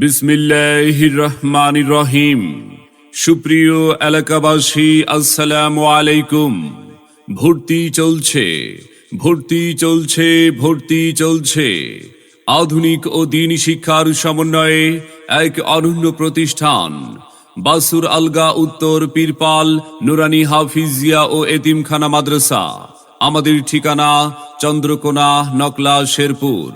বিসমিল্লাহির রহমানির রহিম সুপ্রিয় এলাকাবাসী, আসসালামু আলাইকুম। ভর্তি চলছে ভর্তি চলছে ভর্তি চলছে। আধুনিক ও দিন শিক্ষার সমন্বয়ে এক অনন্য প্রতিষ্ঠান, বাসুর আলগা উত্তর পীরপাল, নুরানি হাফিজিয়া ও এতিমখানা মাদ্রাসা। আমাদের ঠিকানা চন্দ্রকোনা, নকলা, শেরপুর।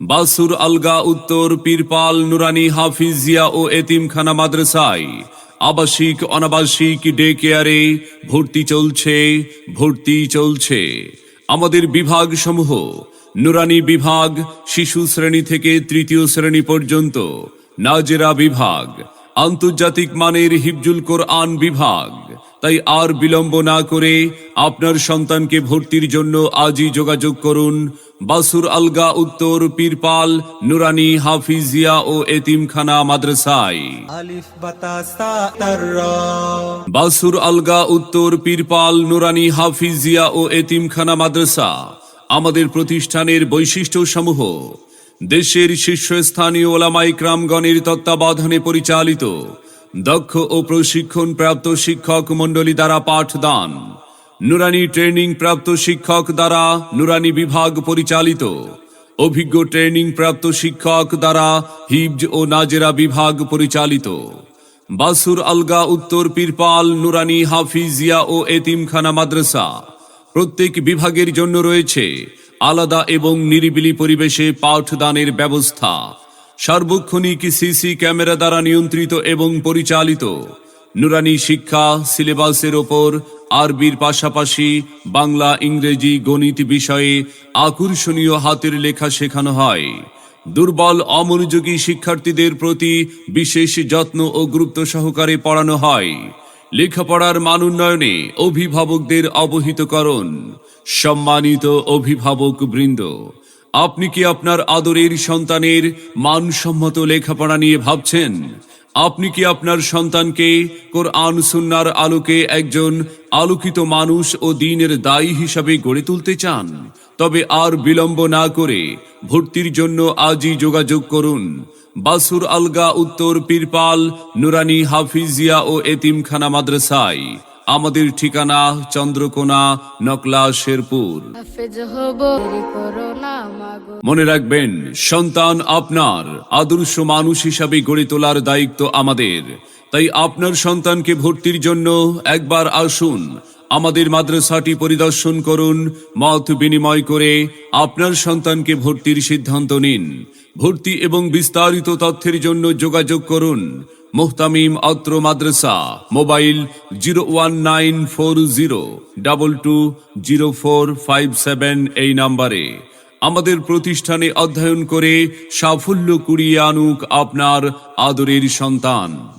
বাসুর আলগা, উত্তর, পীরপাল, নুরানি, হাফিজিয়া ও এতিমখানা মাদ্রাসায় আবাসিক, অনাবাসিক ডে কেয়ারে ভর্তি চলছে ভর্তি চলছে। আমাদের বিভাগ সমূহ নুরানি বিভাগ, শিশু শ্রেণি থেকে তৃতীয় শ্রেণি পর্যন্ত, নাজেরা বিভাগ, আন্তর্জাতিক মানের হিবজুল কোরআন বিভাগ তাই আর বিলম্ব না করে আপনার সন্তানকে ভর্তির জন্য আজই যোগাযোগ করুন। বাসুর আলগা উত্তর পীরপাল নুরানি হাফিজিয়া ও এতিমখানা মাদ্রাসায়। বাসুর আলগা উত্তর পীরপাল নুরানি হাফিজিয়া ও এতিমখানা মাদ্রাসা আমাদের প্রতিষ্ঠানের বৈশিষ্ট্য সমূহ দেশের শীর্ষস্থানীয় ওলামাই ক্রামগণের তত্ত্বাবধানে পরিচালিত দক্ষ ও প্রশিক্ষণ প্রাপ্ত শিক্ষক মণ্ডলী দ্বারা পাঠদান। নুরানি ট্রেনিং প্রাপ্ত শিক্ষক দ্বারা নুরানি বিভাগ পরিচালিত। অভিজ্ঞ ট্রেনিং প্রাপ্ত শিক্ষক দ্বারা হিবজ ও নাজেরা বিভাগ পরিচালিত। বাসুর আলগা উত্তর পীরপাল, নুরানি হাফিজিয়া ও এতিমখানা মাদ্রাসা। প্রত্যেক বিভাগের জন্য রয়েছে আলাদা এবং নিরিবিলি পরিবেশে পাঠদানের ব্যবস্থা। সার্বক্ষণিক সিসি ক্যামেরা দ্বারা নিয়ন্ত্রিত এবং পরিচালিত। নুরানি শিক্ষা সিলেবাসের ওপর আরবির পাশাপাশি বাংলা, ইংরেজি, গণিত বিষয়ে আকর্ষণীয় হাতের লেখা শেখানো হয়। দুর্বল, অমনোযোগী শিক্ষার্থীদের প্রতি বিশেষ যত্ন ও গুরুত্ব সহকারে পড়ানো হয়। লেখাপড়ার মান উন্নয়নে অভিভাবকদের অবহিতকরণ। সম্মানিত অভিভাবক বৃন্দ আপনি কি আপনার আদরের সন্তানের মানসম্মত লেখাপড়া নিয়ে ভাবছেন? আপনি কি আপনার সন্তানকে কোরআন সুন্নার আলোকে একজন আলোকিত মানুষ ও দিনের দায়ী হিসাবে গড়ে তুলতে চান? তবে আর বিলম্ব না করে ভর্তির জন্য আজই যোগাযোগ করুন। বাসুর আলগা উত্তর পীরপাল, নুরানি হাফিজিয়া ও এতিমখানা মাদ্রাসায়। আমাদের ঠিকানা চন্দ্রকোনা নকলা শেরপুর। মনে রাখবেন সন্তান আপনার আদর্শ মানুষ হিসাবে গড়ে তোলার দায়িত্ব আমাদের। তাই আপনার সন্তানকে ভর্তির জন্য একবার আসুন আমাদের মাদ্রাসাটি পরিদর্শন করুন মত বিনিময় করে আপনার সন্তানকে ভর্তির সিদ্ধান্ত নিন। ভর্তি এবং বিস্তারিত তথ্যের জন্য যোগাযোগ করুন মোহতামিম অত্র মাদ্রাসা, mobile zero one nine four zero, double two zero four five seven এই নাম্বারে। আমাদের প্রতিষ্ঠানে অধ্যয়ন করে সাফল্য কুড়িয়ে আনুক আপনার আদরের সন্তান।